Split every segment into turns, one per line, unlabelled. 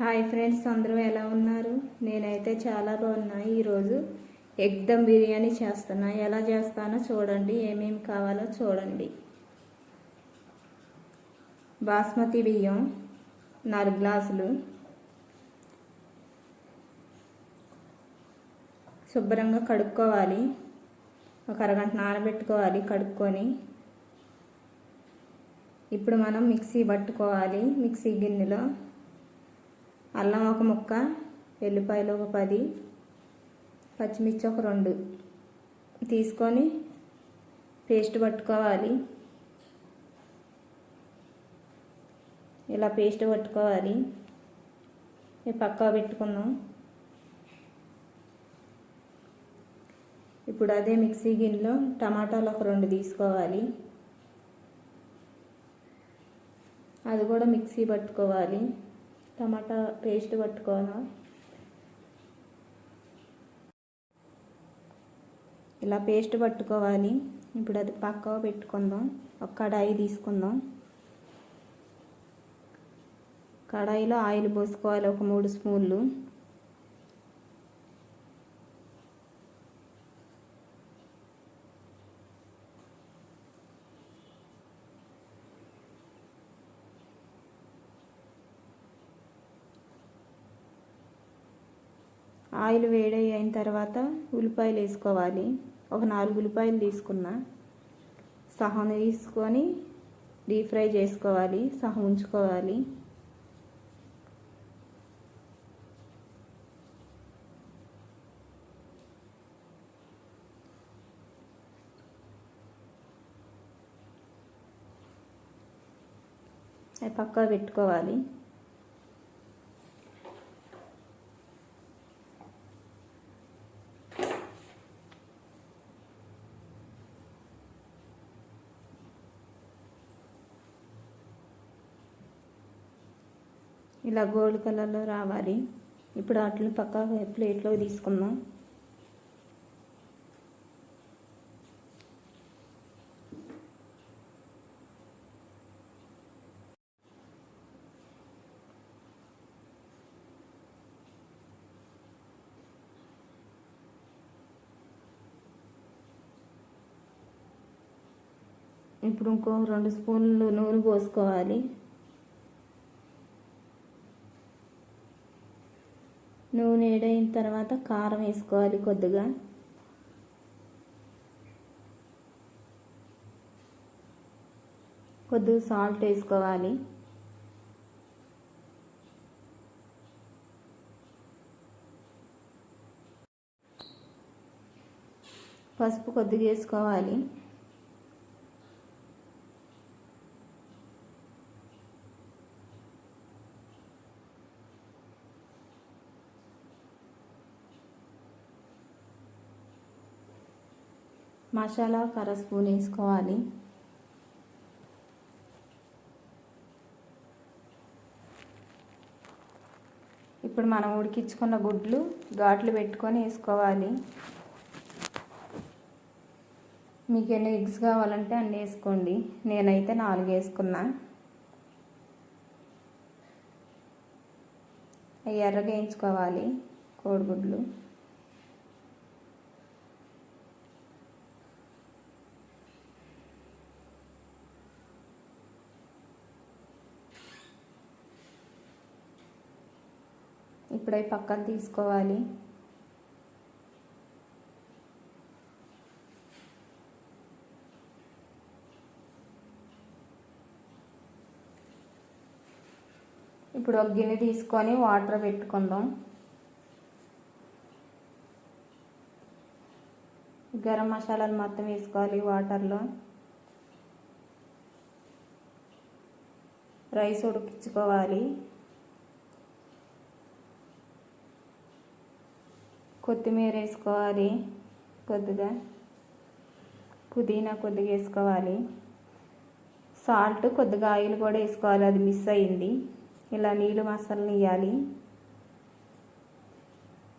Hi friends అందరూ ఎలా ఉన్నారు? నేనైతే చాలా బాగున్నా. ఈరోజు ఎగ్ దమ్ బిర్యానీ చేస్తున్నా. ఎలా చేస్తానో చూడండి. ఏమేమి కావాలో చూడండి. బాస్మతి బియ్యం నాలుగు గ్లాసులు. శుభ్రంగా కడుక్కోవాలి. ఒక అరగంట నానబెట్టుకోవాలి కడుక్కొని. ఇప్పుడు మనం మిక్సీ పట్టుకోవాలి. మిక్సీ గిన్నెలో అల్లం ఒక ముక్క ఎల్లిపాయలు ఒక పది పచ్చిమిర్చి ఒక రెండు. తీసుకొని పేస్ట్ పట్టుకోవాలి. ఇలా పేస్ట్ పట్టుకోవాలి. ఇది పక్కా పెట్టుకుందాం ఇప్పుడు అదే మిక్సీ గిన్నెలో టమాటాలు ఒక రెండు తీసుకోవాలి. అది కూడా మిక్సీ పట్టుకోవాలి. టమాటా పేస్ట్ పట్టుకోవాలా ఇలా పేస్ట్ పట్టుకోవాలి. ఇప్పుడు అది పక్కగా పెట్టుకుందాం. ఒక కడాయి తీసుకుందాం. కడాయిలో ఆయిల్ పోసుకోవాలి. ఒక మూడు స్పూన్లు. ఆయిల్ వేడి అయిన తర్వాత ఉల్లిపాయలు వేసుకోవాలి. ఒక నాలుగు ఉల్లిపాయలు తీసుకున్నా. సహం తీసుకొని డీప్ ఫ్రై చేసుకోవాలి. సహం ఉంచుకోవాలి. అవి పక్కా పెట్టుకోవాలి. ఇలా గోల్డ్ కలర్లో రావాలి. ఇప్పుడు వాటిని పక్క ప్లేట్లో తీసుకుందాం. ఇప్పుడు ఇంకో రెండు స్పూన్లు నూనె పోసుకోవాలి. నూనె వేడైన తర్వాత కారం వేసుకోవాలి కొద్దిగా. కొద్దిగా సాల్ట్ వేసుకోవాలి. పసుపు కొద్దిగా వేసుకోవాలి. మసాలా ఒక అర స్పూన్ వేసుకోవాలి. ఇప్పుడు మనం ఉడికించుకున్న గుడ్లు ఘాట్లు పెట్టుకొని వేసుకోవాలి. మీకు ఎన్ని ఎగ్స్ కావాలంటే అన్నీ వేసుకోండి. నేనైతే నాలుగు వేసుకున్నా. ఎర్రగా వేయించుకోవాలి కోడిగుడ్లు. ఇప్పుడై పక్కన తీసుకోవాలి. ఇప్పుడు ఒక గిన్నె తీసుకొని వాటర్ పెట్టుకుందాం. గరం మసాలాలు మొత్తం వేసుకోవాలి వాటర్లో. రైస్ ఉడికించుకోవాలి. కొత్తిమీర వేసుకోవాలి. కొద్దిగా పుదీనా కొద్దిగా వేసుకోవాలి. సాల్ట్ కొద్దిగా ఆయిల్ కూడా వేసుకోవాలి. అది మిస్ అయింది. ఇలా నీళ్ళు మసాలను వేయాలి.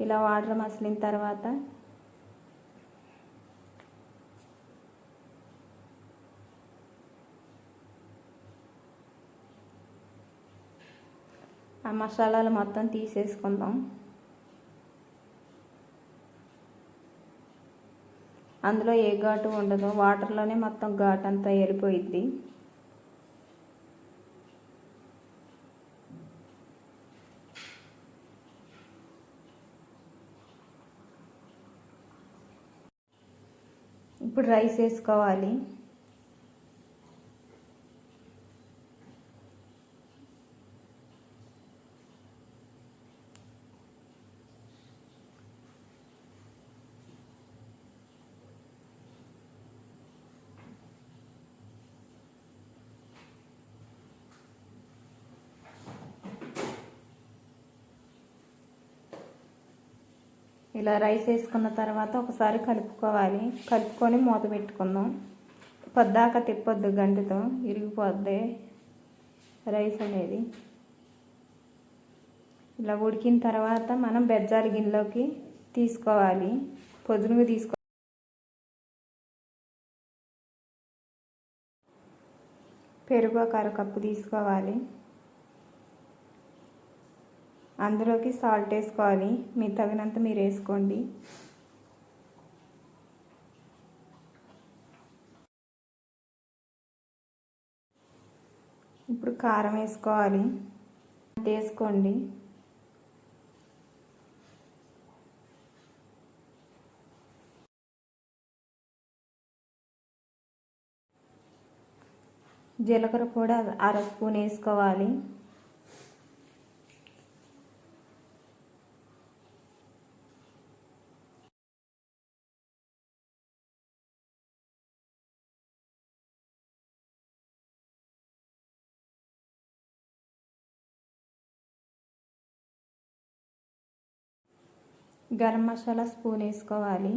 ఇలా వాటర్ మసలిన తర్వాత ఆ మసాలాలు మొత్తం తీసేసుకుందాం. అందులో ఏ ఘాటు ఉండదు వాటర్లోనే మొత్తం ఘాట్ అంతా ఏరిపోయిద్ది. ఇప్పుడు రైస్ వేసుకోవాలి. ఇలా రైస్ వేసుకున్న తర్వాత ఒకసారి కలుపుకోవాలి. కలుపుకొని మూత పెట్టుకుందాం. పొద్దాక తిప్పొద్దు గంటతో ఇరిగిపోద్ది రైస్ అనేది. ఇలా ఉడికిన తర్వాత మనం బెజ్జాల గిన్నెలోకి తీసుకోవాలి. పొద్దునగా తీసుకో పెరుగు ఒక అరకప్పు తీసుకోవాలి. అందులోకి సాల్ట్ వేసుకోవాలి. మీ తగినంత మీరు వేసుకోండి. ఇప్పుడు కారం వేసుకోవాలి. వేసుకోండి. జీలకర్ర కూడా అర స్పూన్ వేసుకోవాలి. గరం మసాలా స్పూన్ వేసుకోవాలి.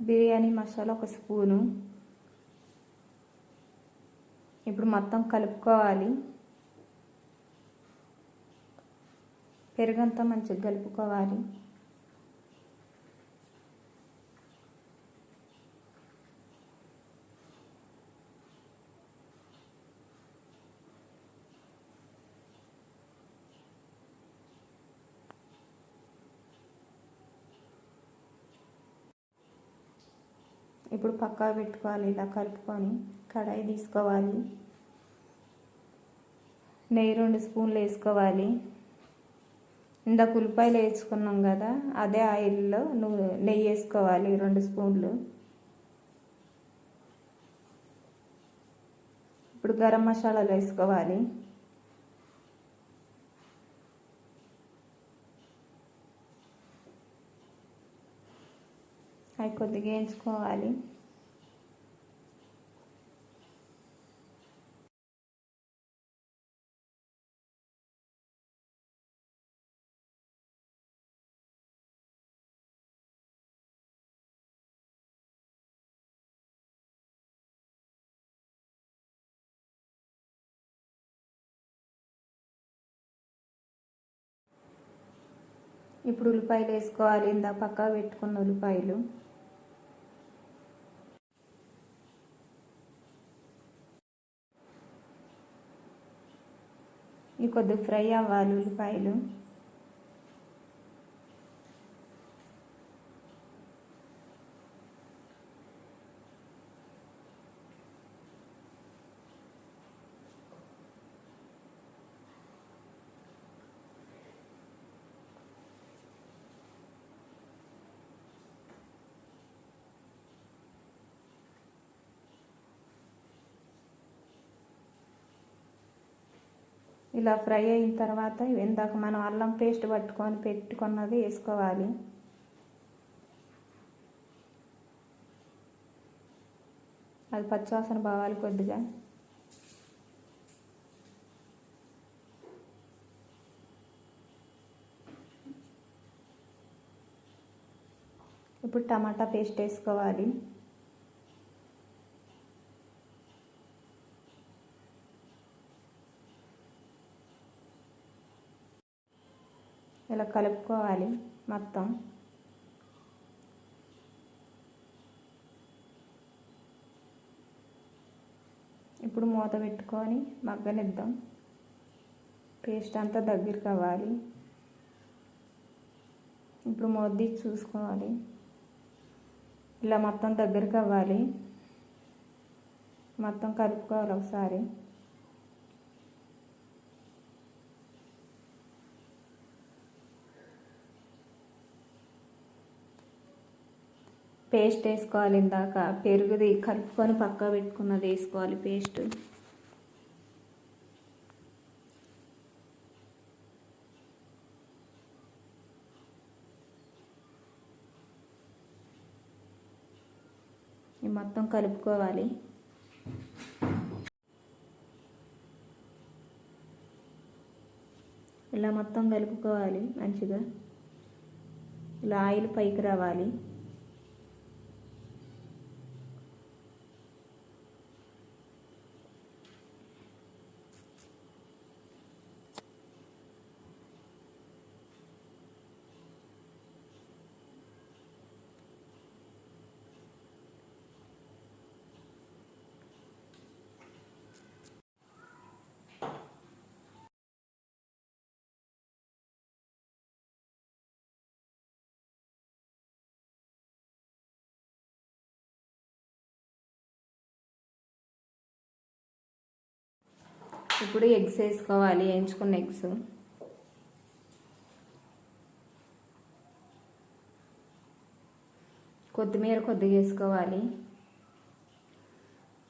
బిర్యానీ మసాలా ఒక స్పూను. ఇప్పుడు మొత్తం కలుపుకోవాలి. పెరుగంతా మంచిగా కలుపుకోవాలి. ఇప్పుడు పక్కా పెట్టుకోవాలి ఇలా కలుపుకొని కడాయి తీసుకోవాలి. నెయ్యి రెండు స్పూన్లు వేసుకోవాలి. ఇందాక ఉల్లిపాయలు వేసుకున్నాం కదా అదే ఆయిల్లో నువ్వు నెయ్యి వేసుకోవాలి రెండు స్పూన్లు. ఇప్పుడు గరం మసాలాలు వేసుకోవాలి. అవి కొద్దిగా వేయించుకోవాలి. ఇప్పుడు ఉల్లిపాయలు వేసుకోవాలి. ఇందా పక్క పెట్టుకున్న ఉల్లిపాయలు. ఇవి కొద్దిగా ఫ్రై అవ్వాలి ఉల్లిపాయలు. ఇలా ఫ్రై అయిన తర్వాత ఇందాక మనం అల్లం పేస్ట్ పట్టుకొని పెట్టుకున్నది వేసుకోవాలి. అది పచ్చివాసన పోవాలి కొద్దిగా. ఇప్పుడు టమాటా పేస్ట్ వేసుకోవాలి. ఇలా కలుపుకోవాలి మొత్తం. ఇప్పుడు మూత పెట్టుకొని మగ్గనిద్దాం. పేస్ట్ అంతా దగ్గరికి అవ్వాలి. ఇప్పుడు మొద్ది చూసుకోవాలి. ఇలా మొత్తం దగ్గరికి అవ్వాలి. మొత్తం కలుపుకోవాలి ఒకసారి. పేస్ట్ వేసుకోవాలి ఇందాక. పెరుగుది కలుపుకొని పక్క పెట్టుకున్నది వేసుకోవాలి పేస్ట్. మొత్తం కలుపుకోవాలి. ఇలా మొత్తం కలుపుకోవాలి మంచిగా. ఇలా ఆయిల్ పైకి రావాలి. ఇప్పుడు ఎగ్స్ వేసుకోవాలి వేయించుకున్న ఎగ్స్. కొత్తిమీర కొద్దిగా వేసుకోవాలి.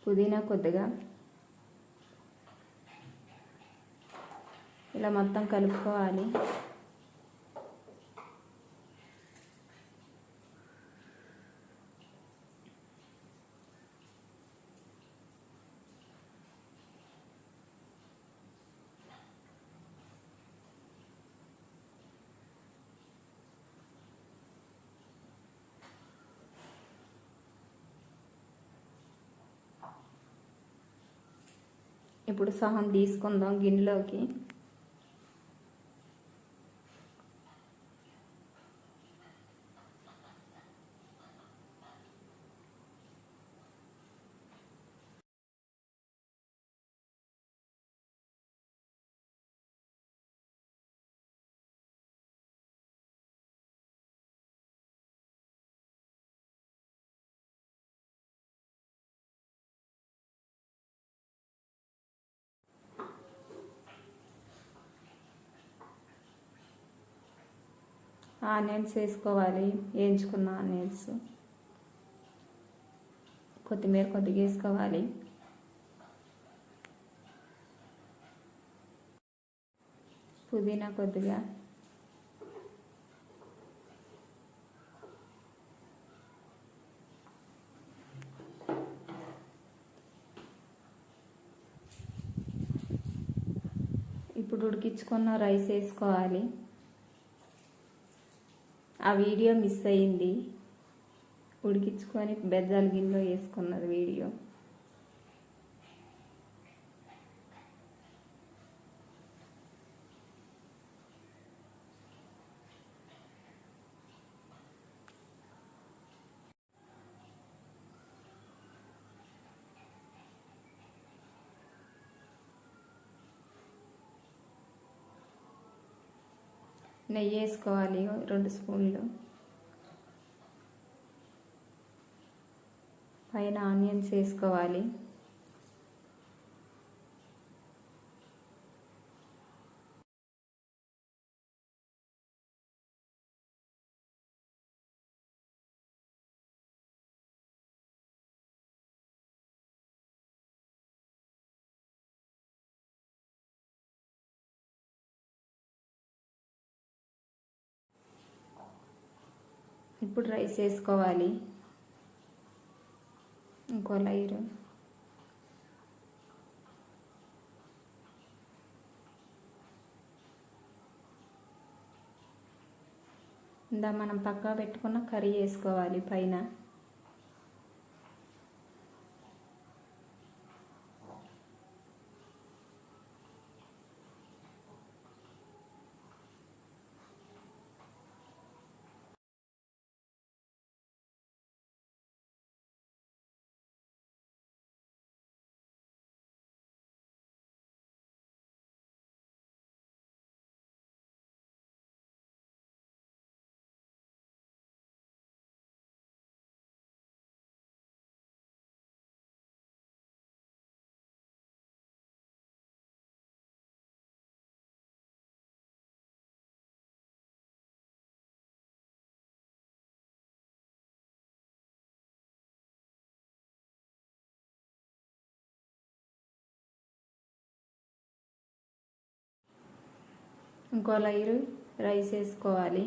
పుదీనా కొద్దిగా. ఇలా మొత్తం కలుపుకోవాలి. ఇప్పుడు సహం తీసుకుందాం గిన్నెలోకి. ఆనియన్స్ వేసుకోవాలి వేయించుకున్న ఆనియన్స్ కొత్తిమీర కొద్దిగా వేసుకోవాలి. పుదీనా కొద్దిగా. ఇప్పుడు ఉడికించుకున్న రైస్ వేసుకోవాలి. ఆ వీడియో మిస్ అయ్యింది ఉడికించుకొని బెజ్జాల గిన్నెలో వేసుకున్నది వీడియో. నెయ్యి వేసుకోవాలి రెండు స్పూన్లు. పైన ఆనియన్స్ వేసుకోవాలి. ఇప్పుడు రైస్ వేసుకోవాలి. ఇంకో లైరు ఇందా మనం పక్కా పెట్టుకున్న కర్రీ వేసుకోవాలి పైన. ఇంకో లైరు రైస్ వేసుకోవాలి.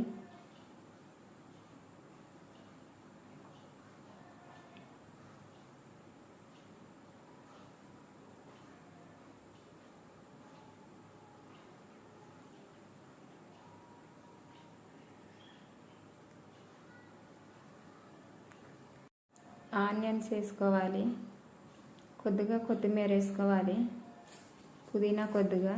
ఆనియన్స్ వేసుకోవాలి. కొద్దిగా కొత్తిమీర వేసుకోవాలి. పుదీనా కొద్దిగా.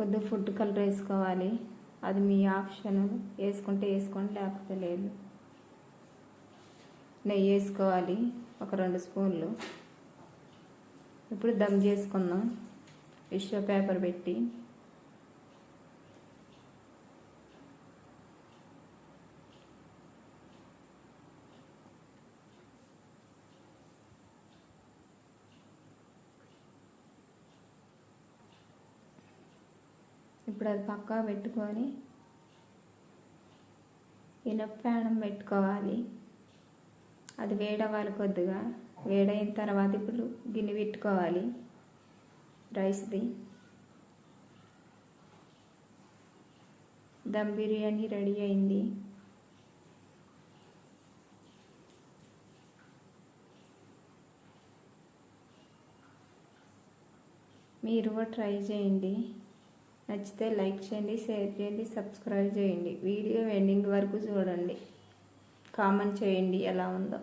కొద్దిగా ఫుడ్ కలర్ వేసుకోవాలి. అది మీ ఆప్షన్. వేసుకుంటే వేసుకోండి లేకపోతే లేదు. నెయ్యి వేసుకోవాలి ఒక రెండు స్పూన్లు. ఇప్పుడు దమ్ చేసుకుందాం. టిష్యూ పేపర్ పెట్టి. ఇప్పుడు అది పక్కా పెట్టుకొని ఇనప్పానం పెట్టుకోవాలి. అది వేడవ్వాలి కొద్దిగా. వేడైన తర్వాత ఇప్పుడు గిన్నె పెట్టుకోవాలి. రైస్ది. దమ్ బిర్యానీ రెడీ అయింది. మీరు కూడా ట్రై చేయండి. నచ్చితే లైక్ చేయండి షేర్ చేయండి సబ్స్క్రైబ్ చేయండి. వీడియో ఎండింగ్ వరకు చూడండి. కామెంట్ చేయండి ఎలా ఉందో.